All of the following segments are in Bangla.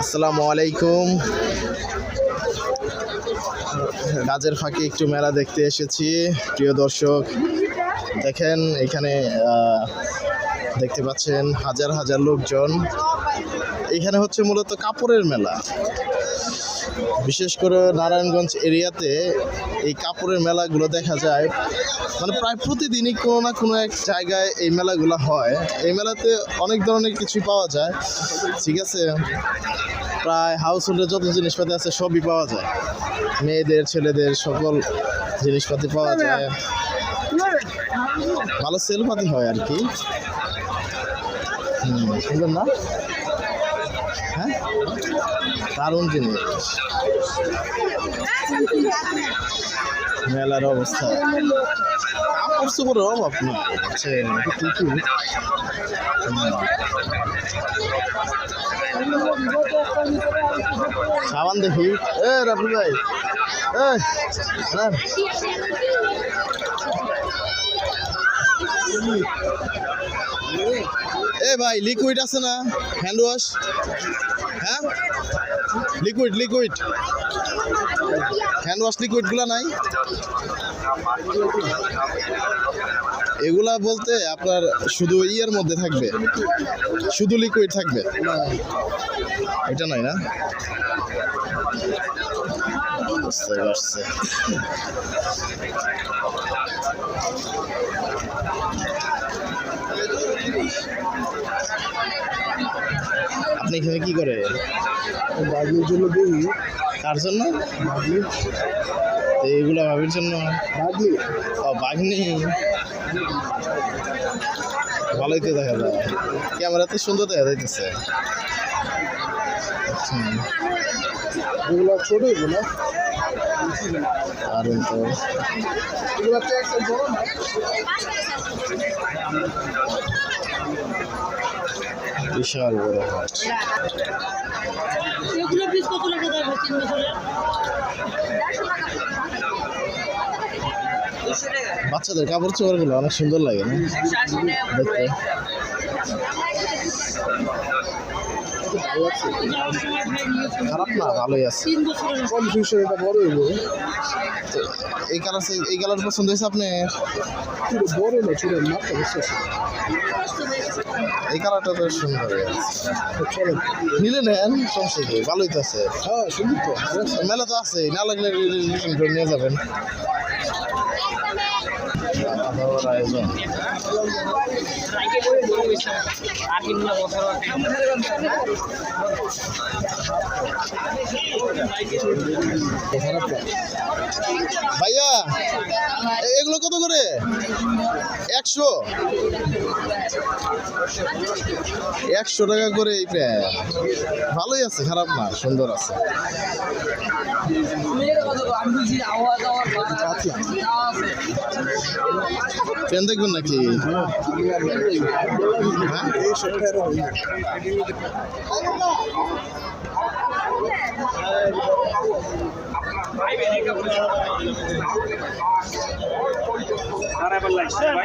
আসসালামু আলাইকুম। কাজের ফাঁকে একটু মেলা দেখতে এসেছি। প্রিয় দর্শক, দেখেন এখানে দেখতে পাচ্ছেন হাজার হাজার লোকজন। এখানে হচ্ছে মূলত কাপড়ের মেলা। বিশেষ করে নারায়ণগঞ্জ এরিয়াতে এই কাপড়ের মেলাগুলো দেখা যায়। মানে প্রায় প্রতিদিনই কোনো না কোনো এক জায়গায় এই মেলাগুলো হয়। এই মেলাতে অনেক ধরনের কিছুই পাওয়া যায়, ঠিক আছে? প্রায় হাউস হোল্ডের যত জিনিসপাতি আছে সবই পাওয়া যায়। মেয়েদের, ছেলেদের সকল জিনিসপাতি পাওয়া যায়। ভালো সেলপাতি হয় আর কি। হুম না? হ্যাঁ? দারুণ জিনিস। মেলার অবস্থা। কাপড় চোপড়ের অভাব না হুম। সাবান দেখি। এ রাবি ভাই। এ। এ ভাই লিকুইড আছে না? হ্যান্ড ওয়াশ হ্যাঁ? লিকুইড লিকুইড হ্যান্ড ওয়াশ লিকুইডগুলো নাই? এগুলা বলতে আপনার শুধু ইয়ের মধ্যে থাকবে। শুধু লিকুইড থাকবে। এটা নয় না? বুঝতে আপনি এখানে কি করে? বাগনির জন্য দিই কার জন্য? বাগনি তো এইগুলা ভাবির জন্য। বাগনি ও বাঘনি। ভালোই তো দেখা যায়। ক্যামেরা ক্যামেরাতে সুন্দর দেখা যাইতেছে। এগুলো ছোট এগুলো। দারুণ তো। এগুলো একটা বড় না বিশাল বড় হাট। বাচ্চাদের কাপড় চোপড়গুলো অনেক সুন্দর লাগে না? দেখতে। ভালো লাগছে খারাপ না ভালোই আছে। বছরের এটা বড় হইব? এই কালার এই কালার পছন্দ হয়েছে আপনি? বড় না ছোট মাথা বুঝতে এই কালারটা তো সুন্দর। চলো। নিলে নেন সমস্যা কি? ভালোই তো আছে। হ্যাঁ সুন্দর তো মেলা তো আছে না লাগলে নিয়ে যাবেন। খাওয়া-দাওয়ার আয়োজন খারাপ না ভাইয়া এগুলো কত করে? একশো। একশো টাকা করে এই প্যান্ট ভালোই আছে, খারাপ না, সুন্দর আছে। প্যান্ট দেখবেন নাকি? হ্যাঁ?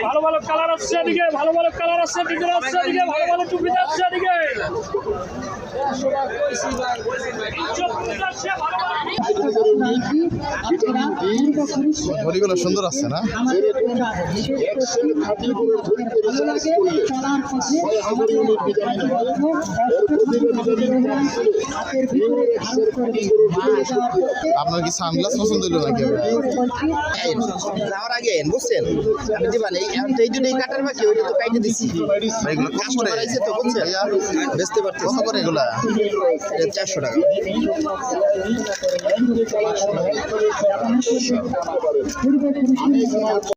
ভালো ভালো কালার আসছে এদিকে, ভালো ভালো কালার আসছে ডিজাইন আসছে এদিকে, ভালো ভালো টুপি আসছে এদিকে। ঘড়িগুলো সুন্দর আছে না? আপনার কি সানগ্লাস পছন্দ হলো নাকি? যাওয়ার আগে বুঝছেন? আমি দিবান এই এই দুটো কাটার বাকি ওইটা তো কাইটে দিছি। এগুলো কত করে? আইছে তো বুঝছেন? বেচতে পারতেছি। কত করে এগুলা? এটা চারশো টাকা